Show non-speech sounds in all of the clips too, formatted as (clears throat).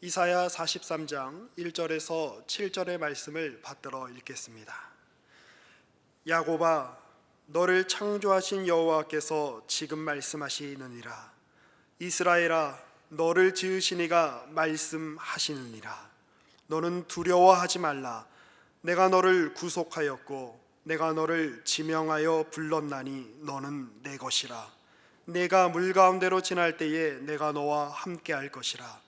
이사야 43장 1절에서 7절의 말씀을 받들어 읽겠습니다. 야곱아 너를 창조하신 여호와께서 지금 말씀하시느니라. 이스라엘아 너를 지으신 이가 말씀하시느니라. 너는 두려워하지 말라. 내가 너를 구속하였고 내가 너를 지명하여 불렀나니 너는 내 것이라. 내가 물 가운데로 지날 때에 내가 너와 함께 할 것이라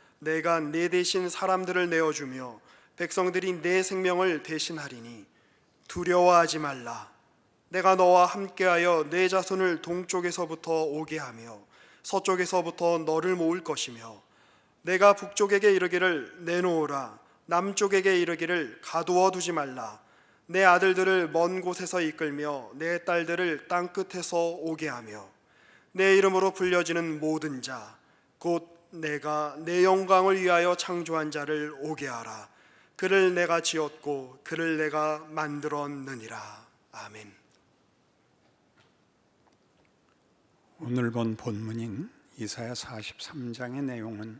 내가 내 대신 사람들을 내어주며 백성들이 내 생명을 대신하리니 두려워하지 말라. 내가 너와 함께하여 내 자손을 동쪽에서부터 오게 하며 서쪽에서부터 너를 모을 것이며 내가 북쪽에게 이르기를 내놓으라. 남쪽에게 이르기를 가두어 두지 말라. 내 아들들을 먼 곳에서 이끌며 내 딸들을 땅 끝에서 오게 하며 내 이름으로 불려지는 모든 자 곧 내가 내 영광을 위하여 창조한 자를 오게 하라. 그를 내가 지었고 그를 내가 만들었느니라. 아멘. 오늘 본 본문인 이사야 43장의 내용은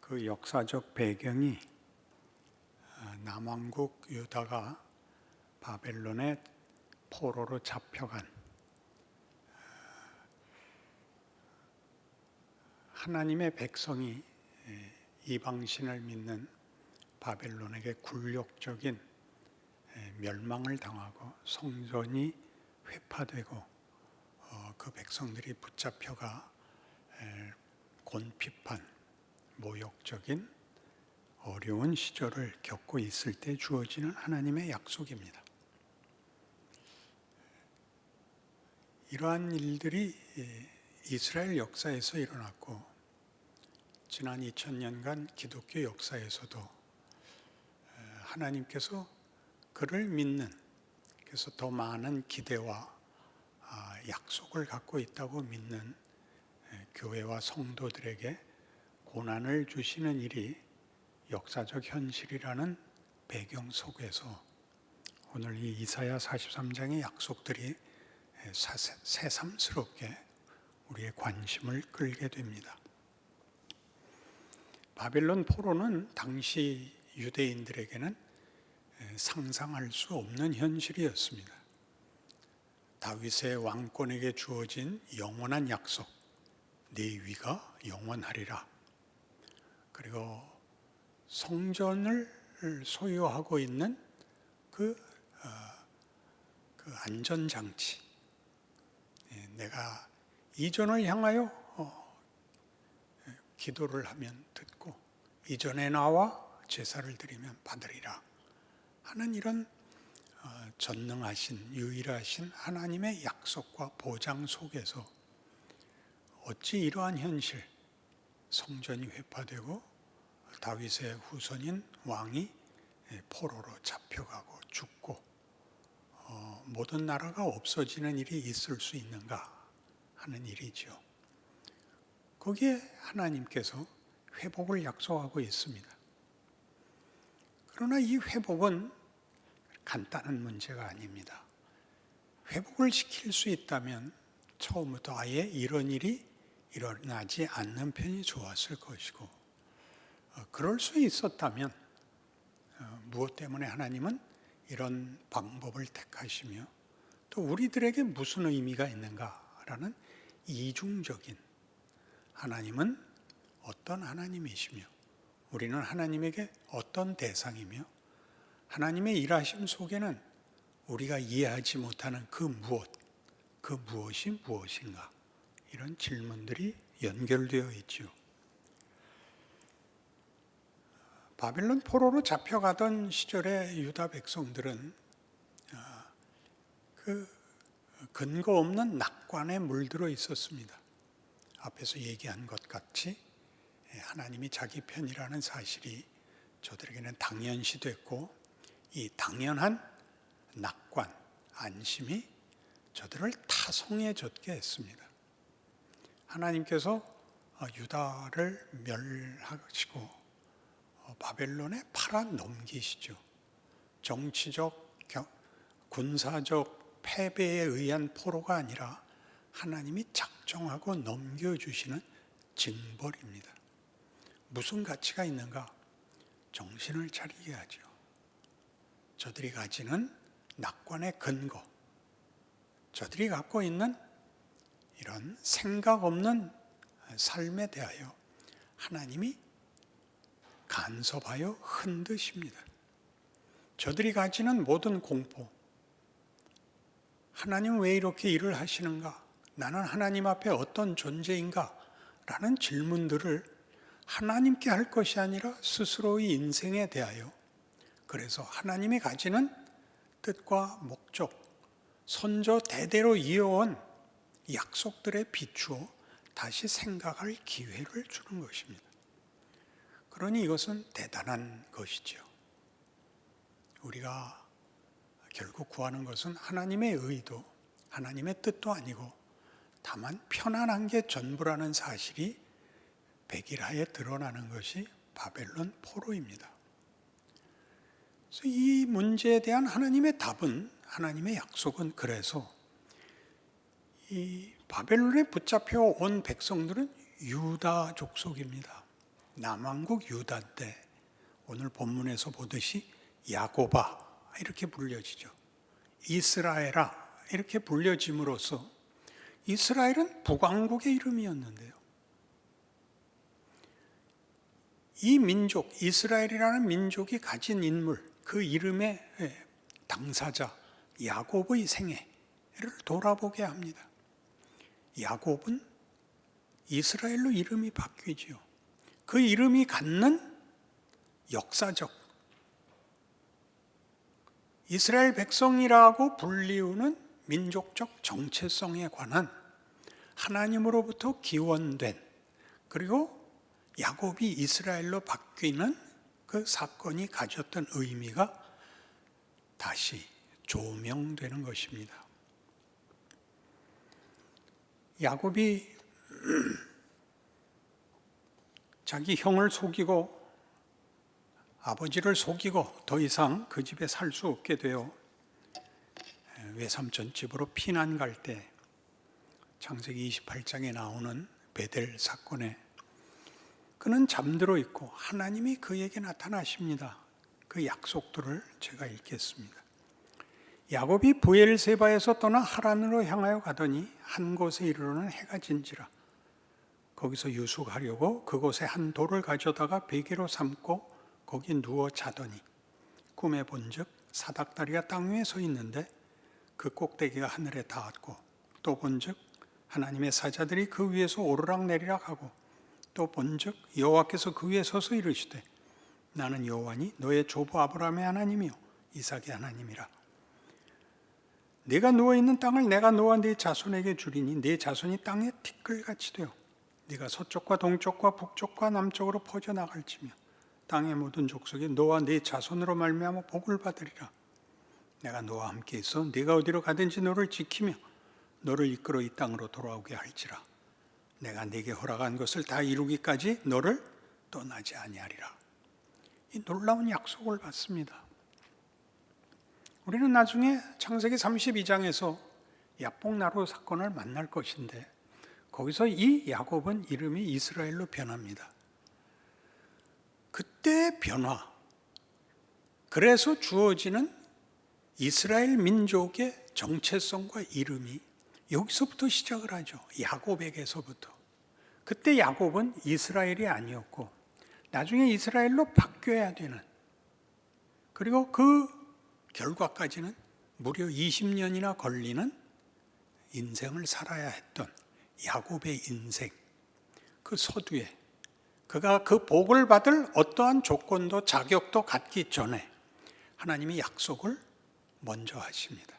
그 역사적 배경이 아, 남왕국 유다가 바벨론의 포로로 잡혀간 아, 하나님의 백성이 에, 이방신을 믿는 바벨론에게 굴욕적인 에, 멸망을 당하고 성전이 회파되고 어, 그 백성들이 붙잡혀가 에, 곤핍한 모욕적인 어려운 시절을 겪고 있을 때 주어지는 하나님의 약속입니다. 이러한 일들이 에, 이스라엘 역사에서 일어났고 지난 2000년간 기독교 역사에서도 에, 하나님께서 그를 믿는 그래서 더 많은 기대와 아, 약속을 갖고 있다고 믿는 에, 교회와 성도들에게 고난을 주시는 일이 역사적 현실이라는 배경 속에서 오늘 이 이사야 43장의 약속들이 새삼스럽게 우리의 관심을 끌게 됩니다. 바벨론 포로는 당시 유대인들에게는 에, 상상할 수 없는 현실이었습니다. 다윗의 왕권에게 주어진 영원한 약속, 네 위가 영원하리라. 그리고 성전을 소유하고 있는 그, 어, 그 안전장치, 예, 내가 이전을 향하여 기도를 하면 듣고 이전에 나와 제사를 드리면 받으리라 하는 이런 어, 전능하신 유일하신 하나님의 약속과 보장 속에서 어찌 이러한 현실 성전이 회파되고 다윗의 후손인 왕이 예, 포로로 잡혀가고 죽고 어, 모든 나라가 없어지는 일이 있을 수 있는가 하는 일이죠. 거기에 하나님께서 회복을 약속하고 있습니다. 그러나 이 회복은 간단한 문제가 아닙니다. 회복을 시킬 수 있다면 처음부터 아예 이런 일이 일어나지 않는 편이 좋았을 것이고, 어, 그럴 수 있었다면 어, 무엇 때문에 하나님은 이런 방법을 택하시며 또 우리들에게 무슨 의미가 있는가라는 이중적인 하나님은 어떤 하나님이시며 우리는 하나님에게 어떤 대상이며 하나님의 일하심 속에는 우리가 이해하지 못하는 그 무엇, 그 무엇이 무엇인가 이런 질문들이 연결되어 있죠. 바벨론 포로로 잡혀가던 시절의 유다 백성들은 아, 그 근거 없는 낙관에 물들어 있었습니다. 앞에서 얘기한 것 같이 하나님이 자기 편이라는 사실이 저들에게는 당연시 됐고 이 당연한 낙관, 안심이 저들을 타성해 졌게 했습니다. 하나님께서 어, 유다를 멸하시고 어, 바벨론에 팔아 넘기시죠. 정치적, 경- 군사적 패배에 의한 포로가 아니라 하나님이 작 정하고 넘겨주시는 징벌입니다. 무슨 가치가 있는가? 정신을 차리게 하죠. 저들이 가지는 낙관의 근거, 저들이 갖고 있는 이런 생각 없는 삶에 대하여 하나님이 간섭하여 흔드십니다. 저들이 가지는 모든 공포, 하나님 왜 이렇게 일을 하시는가? 나는 하나님 앞에 어떤 존재인가? 라는 질문들을 하나님께 할 것이 아니라 스스로의 인생에 대하여 그래서 하나님이 가지는 뜻과 목적, 선조 대대로 이어온 약속들에 비추어 다시 생각할 기회를 주는 것입니다. 그러니 이것은 대단한 것이죠. 우리가 결국 구하는 것은 하나님의 의도, 하나님의 뜻도 아니고 다만 편안한 게 전부라는 사실이 백일하에 드러나는 것이 바벨론 포로입니다. 이 문제에 대한 하나님의 답은 하나님의 약속은 그래서 이 바벨론에 붙잡혀 온 백성들은 유다 족속입니다. 남왕국 유다 때 오늘 본문에서 보듯이 야고바 이렇게 불려지죠. 이스라엘아 이렇게 불려짐으로써 이스라엘은 북왕국의 이름이었는데요. 이 민족 이스라엘이라는 민족이 가진 인물 그 이름의 당사자 야곱의 생애를 돌아보게 합니다. 야곱은 이스라엘로 이름이 바뀌지요. 그 이름이 갖는 역사적 이스라엘 백성이라고 불리우는 민족적 정체성에 관한 하나님으로부터 기원된 그리고 야곱이 이스라엘로 바뀌는 그 사건이 가졌던 의미가 다시 조명되는 것입니다. 야곱이 (clears throat) 자기 형을 속이고 아버지를 속이고 더 이상 그 집에 살 수 없게 되어 외삼촌 집으로 피난 갈 때 창세기 28장에 나오는 베델 사건에 그는 잠들어 있고 하나님이 그에게 나타나십니다. 그 약속들을 제가 읽겠습니다. 야곱이 부엘세바에서 떠나 하란으로 향하여 가더니 한 곳에 이르러는 해가 진지라 거기서 유숙하려고 그곳에 한 돌을 가져다가 베개로 삼고 거기 누워 자더니 꿈에 본즉 사닥다리가 땅 위에 서 있는데 그 꼭대기가 하늘에 닿았고 또 본즉 하나님의 사자들이 그 위에서 오르락 내리락 하고 또 본즉 여호와께서 그 위에 서서 이르시되 나는 여호와니 너의 조부 아브라함의 하나님이요 이삭의 하나님이라. 네가 누워 있는 땅을 내가 너와 네 자손에게 주리니 네 자손이 땅에 티끌같이 되어 네가 서쪽과 동쪽과 북쪽과 남쪽으로 퍼져 나갈지며 땅의 모든 족속이 너와 네 자손으로 말미암아 복을 받으리라 내가 너와 함께 있어 네가 어디로 가든지 너를 지키며 너를 이끌어 이 땅으로 돌아오게 할지라. 내가 네게 허락한 것을 다 이루기까지 너를 떠나지 아니하리라. 이 놀라운 약속을 받습니다. 우리는 나중에 창세기 32장에서 야복나루 사건을 만날 것인데 거기서 이 야곱은 이름이 이스라엘로 변합니다. 그때의 변화, 그래서 주어지는 이스라엘 민족의 정체성과 이름이 여기서부터 시작을 하죠. 야곱에게서부터. 그때 야곱은 이스라엘이 아니었고 나중에 이스라엘로 바뀌어야 되는 그리고 그 결과까지는 무려 20년이나 걸리는 인생을 살아야 했던 야곱의 인생 그 서두에 그가 그 복을 받을 어떠한 조건도 자격도 갖기 전에 하나님이 약속을 먼저 하십니다.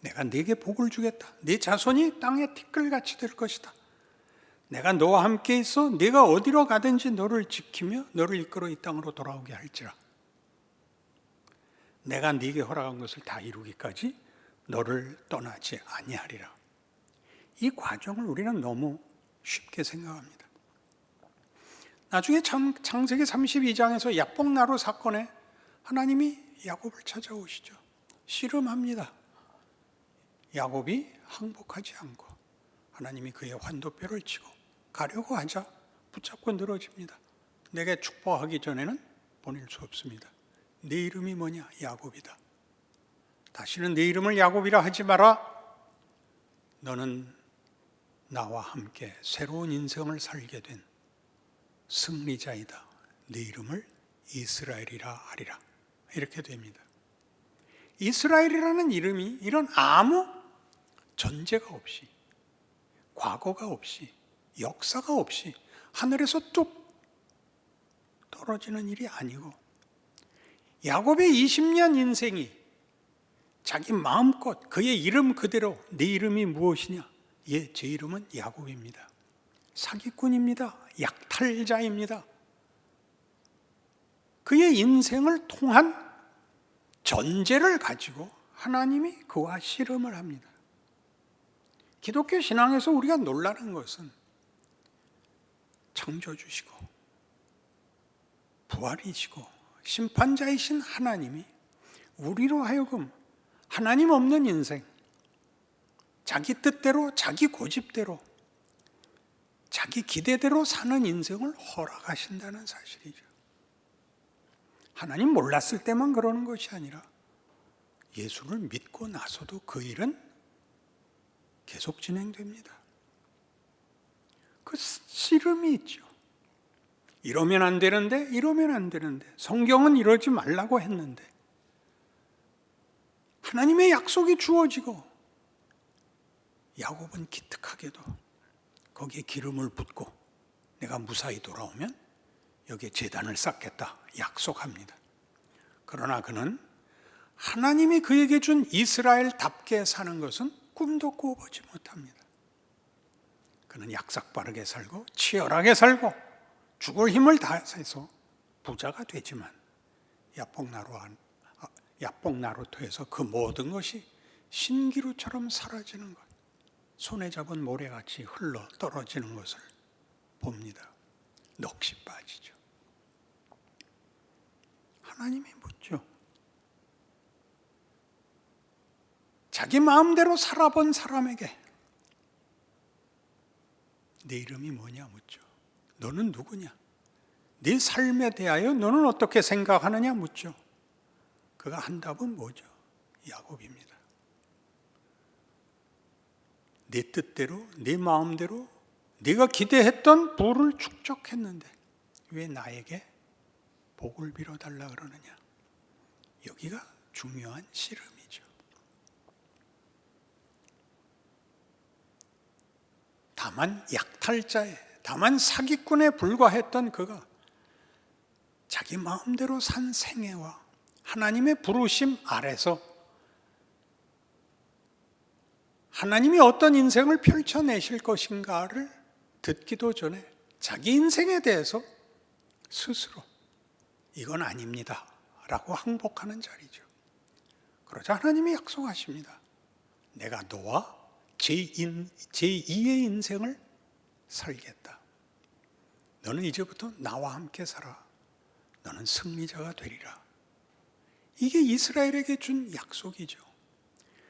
내가 네게 복을 주겠다. 네 자손이 땅에 티끌같이 될 것이다. 내가 너와 함께 있어 네가 어디로 가든지 너를 지키며 너를 이끌어 이 땅으로 돌아오게 할지라. 내가 네게 허락한 것을 다 이루기까지 너를 떠나지 아니하리라. 이 과정을 우리는 너무 쉽게 생각합니다. 나중에 참- 창세기 32장에서 야복나루 사건에 하나님이 야곱을 찾아오시죠. 씨름합니다. 야곱이 항복하지 않고 하나님이 그의 환도뼈를 치고 가려고 하자 붙잡고 늘어집니다. 내게 축복하기 전에는 보낼 수 없습니다. 네 이름이 뭐냐? 야곱이다. 다시는 네 이름을 야곱이라 하지 마라. 너는 나와 함께 새로운 인생을 살게 된 승리자이다. 네 이름을 이스라엘이라 하리라. 이렇게 됩니다. 이스라엘이라는 이름이 이런 아무 전제가 없이 과거가 없이 역사가 없이 하늘에서 뚝 떨어지는 일이 아니고 야곱의 20년 인생이 자기 마음껏 그의 이름 그대로 네 이름이 무엇이냐? 예, 제 이름은 야곱입니다. 사기꾼입니다. 약탈자입니다. 그의 인생을 통한 전제를 가지고 하나님이 그와 씨름을 합니다. 기독교 신앙에서 우리가 놀라는 것은 창조주시고 부활이시고 심판자이신 하나님이 우리로 하여금 하나님 없는 인생, 자기 뜻대로, 자기 고집대로, 자기 기대대로 사는 인생을 허락하신다는 사실이죠. 하나님 몰랐을 때만 그러는 것이 아니라 예수를 믿고 나서도 그 일은 계속 진행됩니다. 그 씨름이 있죠. 이러면 안 되는데, 이러면 안 되는데, 성경은 이러지 말라고 했는데, 하나님의 약속이 주어지고, 야곱은 기특하게도 거기에 기름을 붓고, 내가 무사히 돌아오면 여기에 재단을 쌓겠다 약속합니다. 그러나 그는 하나님이 그에게 준 이스라엘답게 사는 것은 꿈도 꾸어보지 못합니다. 그는 약삭빠르게 살고 치열하게 살고 죽을 힘을 다해서 부자가 되지만 안- 아, 그 모든 것이 신기루처럼 사라지는 것, 손에 잡은 모래같이 흘러 떨어지는 것을 봅니다. 넋이 빠지죠. 하나님이 묻죠. 자기 마음대로 살아본 사람에게 네 이름이 뭐냐 묻죠. 너는 누구냐? 네 삶에 대하여 너는 어떻게 생각하느냐 묻죠. 그가 한 답은 뭐죠? 야곱입니다. 네 뜻대로, 네 마음대로 네가 기대했던 부를 축적했는데 왜 나에게 복을 빌어달라 그러느냐? 여기가 중요한 씨름이죠. 다만 약탈자에, 다만 사기꾼에 불과했던 그가 자기 마음대로 산 생애와 하나님의 부르심 아래서 하나님이 어떤 인생을 펼쳐내실 것인가를 듣기도 전에 자기 인생에 대해서 스스로 이건 아닙니다. 라고 항복하는 자리죠. 그러자 하나님이 약속하십니다. 내가 너와 제2, 제2의 인생을 살겠다. 너는 이제부터 나와 함께 살아. 너는 승리자가 되리라. 이게 이스라엘에게 준 약속이죠.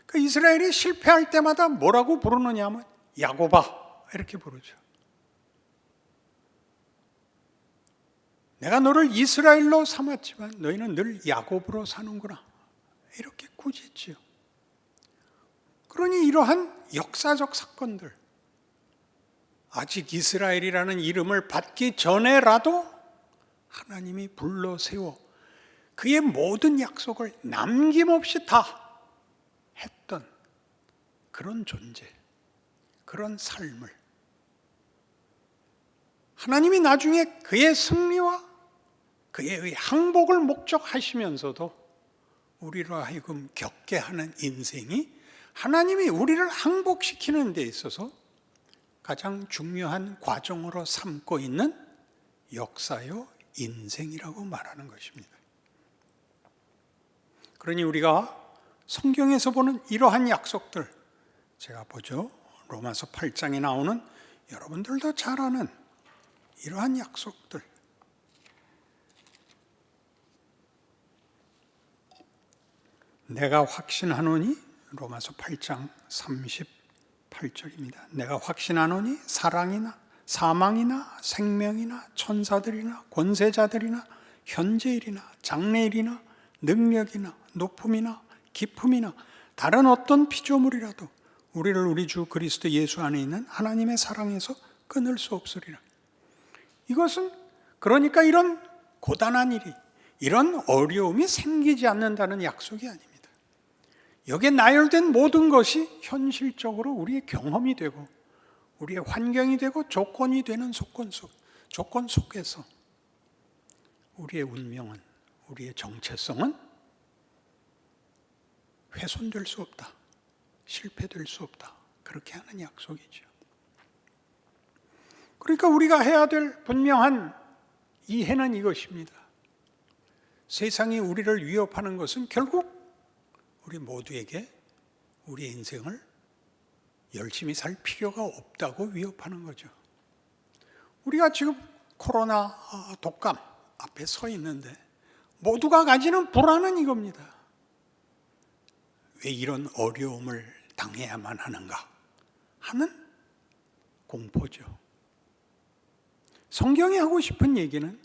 그 이스라엘이 실패할 때마다 뭐라고 부르느냐 하면 야고바 이렇게 부르죠. 내가 너를 이스라엘로 삼았지만 너희는 늘 야곱으로 사는구나. 이렇게 꾸짖지요. 그러니 이러한 역사적 사건들 아직 이스라엘이라는 이름을 받기 전에라도 하나님이 불러 세워 그의 모든 약속을 남김없이 다 했던 그런 존재, 그런 삶을 하나님이 나중에 그의 승리와 그의 항복을 목적하시면서도 우리로 하여금 겪게 하는 인생이 하나님이 우리를 항복시키는 데 있어서 가장 중요한 과정으로 삼고 있는 역사요 인생이라고 말하는 것입니다. 그러니 우리가 성경에서 보는 이러한 약속들 제가 보죠. 로마서 8장에 나오는 여러분들도 잘 아는 이러한 약속들 내가 확신하노니 로마서 8장 38절입니다. 내가 확신하노니 사랑이나 사망이나 생명이나 천사들이나 권세자들이나 현재일이나 장래일이나 능력이나 높음이나 기품이나 다른 어떤 피조물이라도 우리를 우리 주 그리스도 예수 안에 있는 하나님의 사랑에서 끊을 수 없으리라. 이것은 그러니까 이런 고단한 일이 이런 어려움이 생기지 않는다는 약속이 아닙니다. 여기에 나열된 모든 것이 현실적으로 우리의 경험이 되고 우리의 환경이 되고 조건이 되는 조건 속 조건 속에서 우리의 운명은 우리의 정체성은 훼손될 수 없다. 실패될 수 없다. 그렇게 하는 약속이죠. 그러니까 우리가 해야 될 분명한 이해는 이것입니다. 세상이 우리를 위협하는 것은 결국 우리 모두에게 우리의 인생을 열심히 살 필요가 없다고 위협하는 거죠. 우리가 지금 코로나 아, 독감 앞에 서 있는데 모두가 가지는 불안은 이겁니다. 왜 이런 어려움을 당해야만 하는가 하는 공포죠. 성경이 하고 싶은 얘기는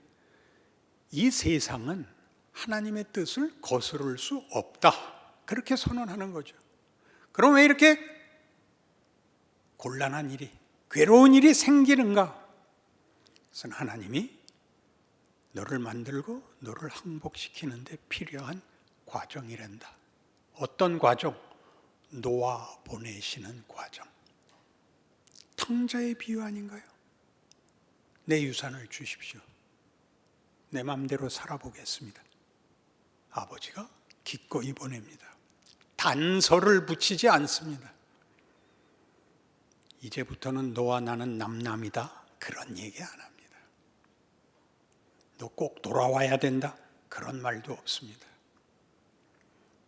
이 세상은 하나님의 뜻을 거스를 수 없다. 그렇게 선언하는 거죠. 그럼 왜 이렇게 곤란한 일이, 괴로운 일이 생기는가? 그것은 하나님이 너를 만들고 너를 항복시키는데 필요한 과정이란다. 어떤 과정? 놓아 보내시는 과정. 탕자의 비유 아닌가요? 내 유산을 주십시오. 내 마음대로 살아보겠습니다. 아버지가 기꺼이 보냅니다. 단서를 붙이지 않습니다. 이제부터는 너와 나는 남남이다. 그런 얘기 안 합니다. 너 꼭 돌아와야 된다. 그런 말도 없습니다.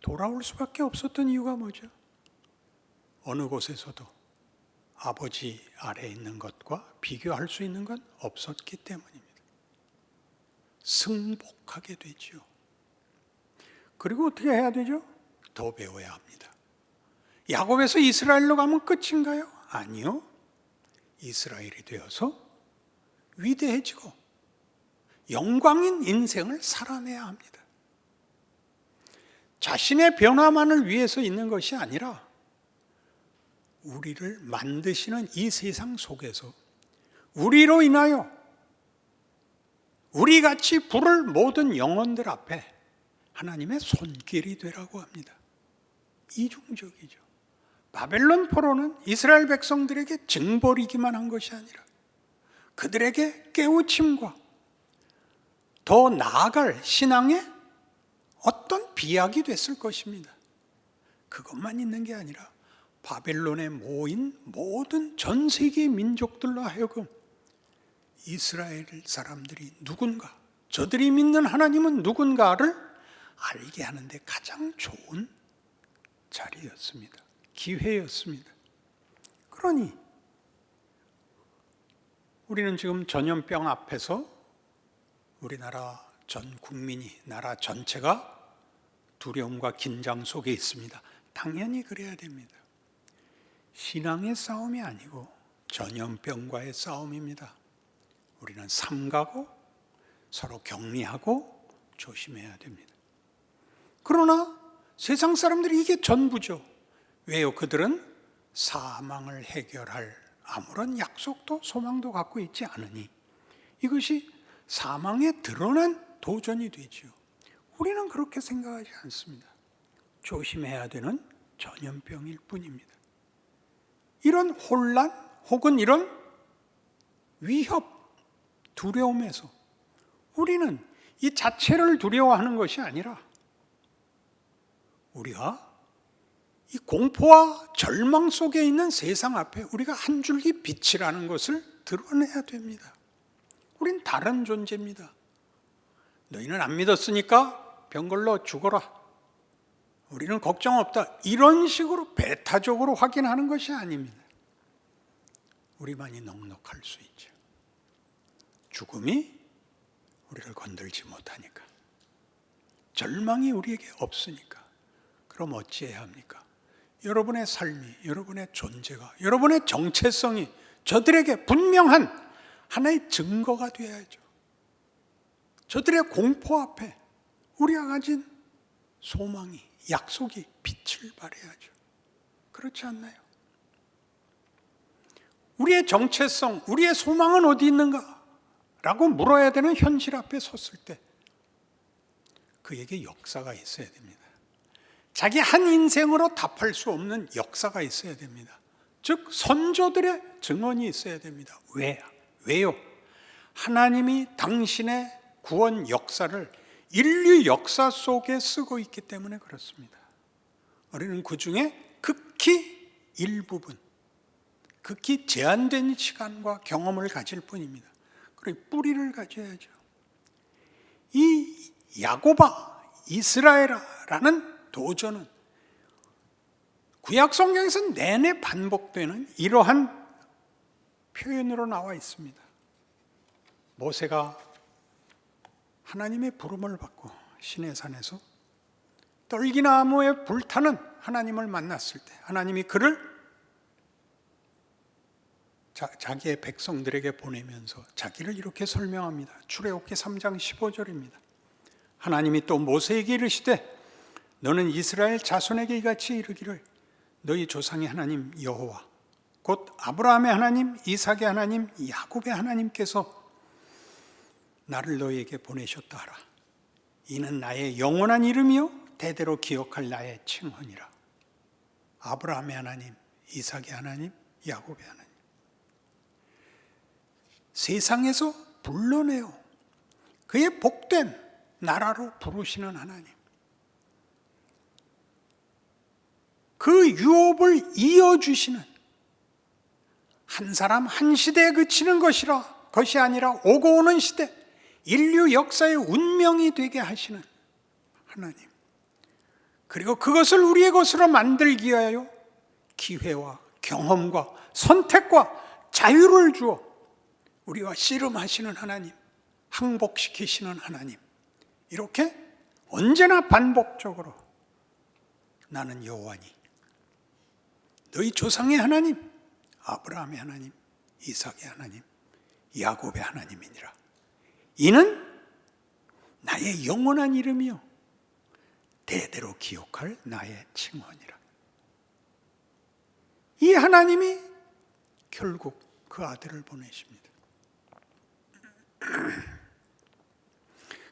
돌아올 수밖에 없었던 이유가 뭐죠? 어느 곳에서도 아버지 아래 있는 것과 비교할 수 있는 건 없었기 때문입니다. 승복하게 되지요. 그리고 어떻게 해야 되죠? 더 배워야 합니다. 야곱에서 이스라엘로 가면 끝인가요? 아니요. 이스라엘이 되어서 위대해지고 영광인 인생을 살아내야 합니다. 자신의 변화만을 위해서 있는 것이 아니라 우리를 만드시는 이 세상 속에서 우리로 인하여 우리 같이 부를 모든 영혼들 앞에 하나님의 손길이 되라고 합니다. 이중적이죠. 바벨론 포로는 이스라엘 백성들에게 징벌이기만 한 것이 아니라 그들에게 깨우침과 더 나아갈 신앙의 어떤 비약이 됐을 것입니다. 그것만 있는 게 아니라 바벨론에 모인 모든 전 세계 민족들로 하여금 이스라엘 사람들이 누군가, 저들이 믿는 하나님은 누군가를 알게 하는데 가장 좋은 자리였습니다. 기회였습니다. 그러니 우리는 지금 전염병 앞에서 우리나라 전 국민이 나라 전체가 두려움과 긴장 속에 있습니다. 당연히 그래야 됩니다. 신앙의 싸움이 아니고 전염병과의 싸움입니다. 우리는 삼가고 서로 격리하고 조심해야 됩니다. 그러나 세상 사람들이 이게 전부죠. 왜요? 그들은 사망을 해결할 아무런 약속도 소망도 갖고 있지 않으니 이것이 사망에 드러난 도전이 되지요. 우리는 그렇게 생각하지 않습니다. 조심해야 되는 전염병일 뿐입니다. 이런 혼란 혹은 이런 위협, 두려움에서 우리는 이 자체를 두려워하는 것이 아니라 우리가 이 공포와 절망 속에 있는 세상 앞에 우리가 한 줄기 빛이라는 것을 드러내야 됩니다. 우린 다른 존재입니다. 너희는 안 믿었으니까 병걸로 죽어라. 우리는 걱정 없다. 이런 식으로 배타적으로 확인하는 것이 아닙니다. 우리만이 넉넉할 수 있죠. 죽음이 우리를 건들지 못하니까. 절망이 우리에게 없으니까. 그럼 어찌해야 합니까? 여러분의 삶이, 여러분의 존재가, 여러분의 정체성이 저들에게 분명한 하나의 증거가 되어야죠. 저들의 공포 앞에 우리가 가진 소망이, 약속이 빛을 발해야죠. 그렇지 않나요? 우리의 정체성, 우리의 소망은 어디 있는가? 라고 물어야 되는 현실 앞에 섰을 때 그에게 역사가 있어야 됩니다. 자기 한 인생으로 답할 수 없는 역사가 있어야 됩니다. 즉 선조들의 증언이 있어야 됩니다. 왜? 왜요? 하나님이 당신의 구원 역사를 인류 역사 속에 쓰고 있기 때문에 그렇습니다. 우리는 그 중에 극히 일부분, 극히 제한된 시간과 경험을 가질 뿐입니다. 그리고 뿌리를 가져야죠. 이 야고바, 이스라엘라는 도전은 구약 성경에서 내내 반복되는 이러한 표현으로 나와 있습니다. 모세가 하나님의 부름을 받고 시내산에서 떨기나무에 불타는 하나님을 만났을 때 하나님이 그를 자, 자기의 백성들에게 보내면서 자기를 이렇게 설명합니다. 출애굽기 3장 15절입니다. 하나님이 또 모세에게 이르시되 너는 이스라엘 자손에게 이같이 이르기를 너희 조상의 하나님 여호와 곧 아브라함의 하나님, 이삭의 하나님, 야곱의 하나님께서 나를 너희에게 보내셨다 하라. 이는 나의 영원한 이름이요 대대로 기억할 나의 칭헌이라. 아브라함의 하나님, 이삭의 하나님, 야곱의 하나님. 세상에서 불러내어 그의 복된 나라로 부르시는 하나님. 그 유업을 이어주시는 한 사람 한 시대에 그치는 것이라 것이 아니라 오고 오는 시대 인류 역사의 운명이 되게 하시는 하나님. 그리고 그것을 우리의 것으로 만들기 위하여 기회와 경험과 선택과 자유를 주어 우리와 씨름하시는 하나님, 항복시키시는 하나님. 이렇게 언제나 반복적으로 나는 여호와니 너희 조상의 하나님, 아브라함의 하나님, 이삭의 하나님, 야곱의 하나님이니라. 이는 나의 영원한 이름이요 대대로 기억할 나의 칭언이라. 이 하나님이 결국 그 아들을 보내십니다. (clears throat)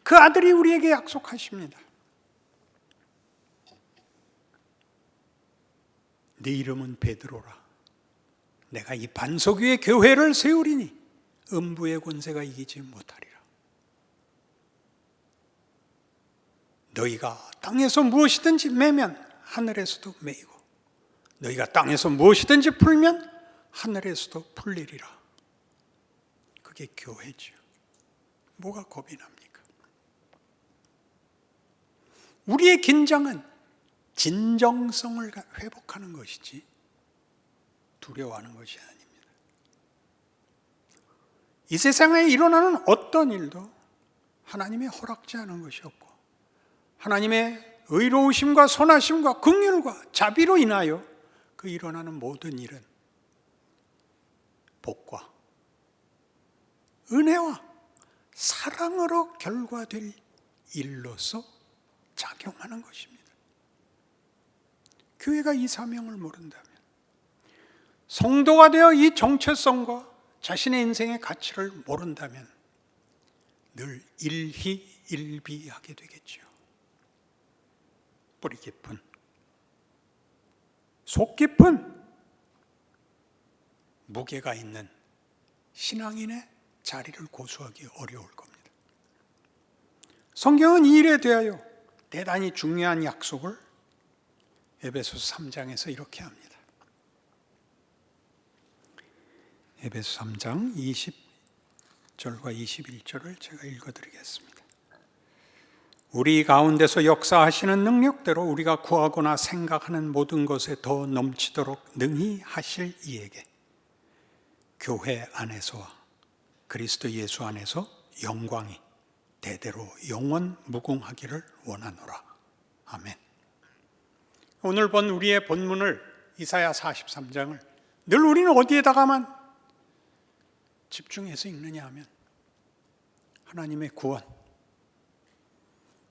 그 아들이 우리에게 약속하십니다. 네 이름은 베드로라. 내가 이 반석 위에 교회를 세우리니 음부의 권세가 이기지 못하리라. 너희가 땅에서 무엇이든지 매면 하늘에서도 매이고 너희가 땅에서 무엇이든지 풀면 하늘에서도 풀리리라. 그게 교회지요. 뭐가 겁이 납니까? 우리의 긴장은 진정성을 회복하는 것이지 두려워하는 것이 아닙니다. 이 세상에 일어나는 어떤 일도 하나님의 허락지 않은 것이 없고 하나님의 의로우심과 선하심과 긍휼과 자비로 인하여 그 일어나는 모든 일은 복과 은혜와 사랑으로 결과될 일로서 작용하는 것입니다. 교회가 이 사명을 모른다면 성도가 되어 이 정체성과 자신의 인생의 가치를 모른다면 늘 일희일비하게 되겠지요. 뿌리 깊은 속 깊은 무게가 있는 신앙인의 자리를 고수하기 어려울 겁니다. 성경은 이 일에 대하여 대단히 중요한 약속을 에베소서 3장에서 이렇게 합니다. 에베소 3장 20절과 21절을 제가 읽어 드리겠습니다. 우리 가운데서 역사하시는 능력대로 우리가 구하거나 생각하는 모든 것에 더 넘치도록 능히 하실 이에게 교회 안에서와 그리스도 예수 안에서 영광이 대대로 영원 무궁하기를 원하노라. 아멘. 오늘 본 우리의 본문을 이사야 43장을 늘 우리는 어디에다가만 집중해서 읽느냐 하면 하나님의 구원.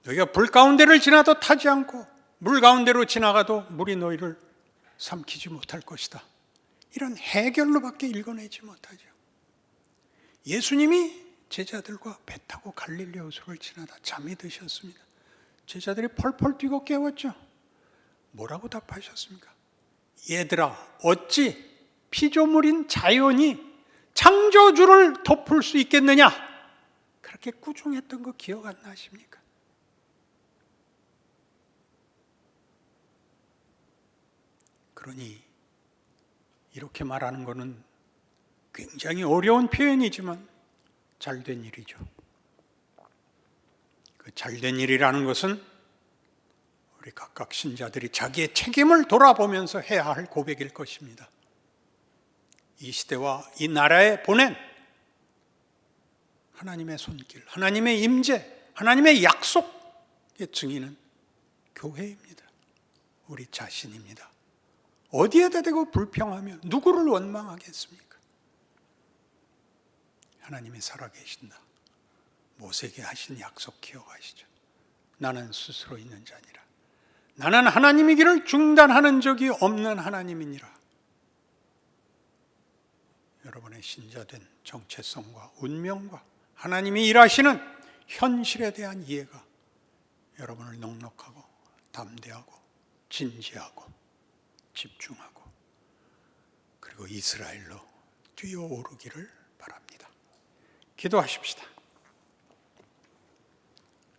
너희가 불 가운데를 지나도 타지 않고 물 가운데로 지나가도 물이 너희를 삼키지 못할 것이다. 이런 해결로밖에 읽어내지 못하죠. 예수님이 제자들과 배 타고 갈릴리 호수를 지나다 잠이 드셨습니다. 제자들이 펄펄 뛰고 깨웠죠. 뭐라고 답하셨습니까? 얘들아, 어찌 피조물인 자연이 창조주를 덮을 수 있겠느냐? 그렇게 꾸중했던 거 기억 안 나십니까? 그러니 이렇게 말하는 것은 굉장히 어려운 표현이지만 잘된 일이죠. 그 잘된 일이라는 것은 우리 각각 신자들이 자기의 책임을 돌아보면서 해야 할 고백일 것입니다. 이 시대와 이 나라에 보낸 하나님의 손길, 하나님의 임재, 하나님의 약속의 증인은 교회입니다. 우리 자신입니다. 어디에다 대고 불평하며 누구를 원망하겠습니까? 하나님이 살아계신다. 모세에게 하신 약속 기억하시죠? 나는 스스로 있는 자니라. 나는 하나님의 길을 중단하는 적이 없는 하나님이니라. 여러분의 신자된 정체성과 운명과 하나님이 일하시는 현실에 대한 이해가 여러분을 넉넉하고 담대하고 진지하고 집중하고 그리고 이스라엘로 뛰어오르기를 바랍니다. 기도하십시다.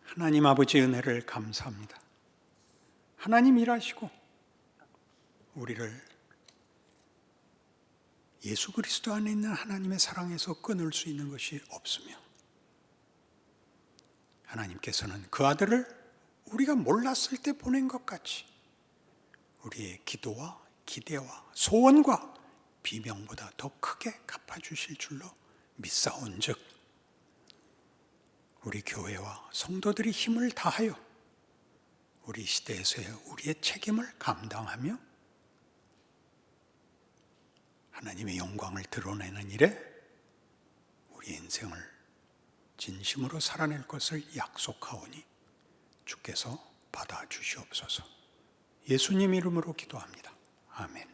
하나님 아버지 은혜를 감사합니다. 하나님 일하시고 우리를 예수 그리스도 안에 있는 하나님의 사랑에서 끊을 수 있는 것이 없으며 하나님께서는 그 아들을 우리가 몰랐을 때 보낸 것 같이 우리의 기도와 기대와 소원과 비명보다 더 크게 갚아주실 줄로 믿사온즉 우리 교회와 성도들이 힘을 다하여 우리 시대에서의 우리의 책임을 감당하며 하나님의 영광을 드러내는 일에 우리 인생을 진심으로 살아낼 것을 약속하오니 주께서 받아 주시옵소서. 예수님 이름으로 기도합니다. 아멘.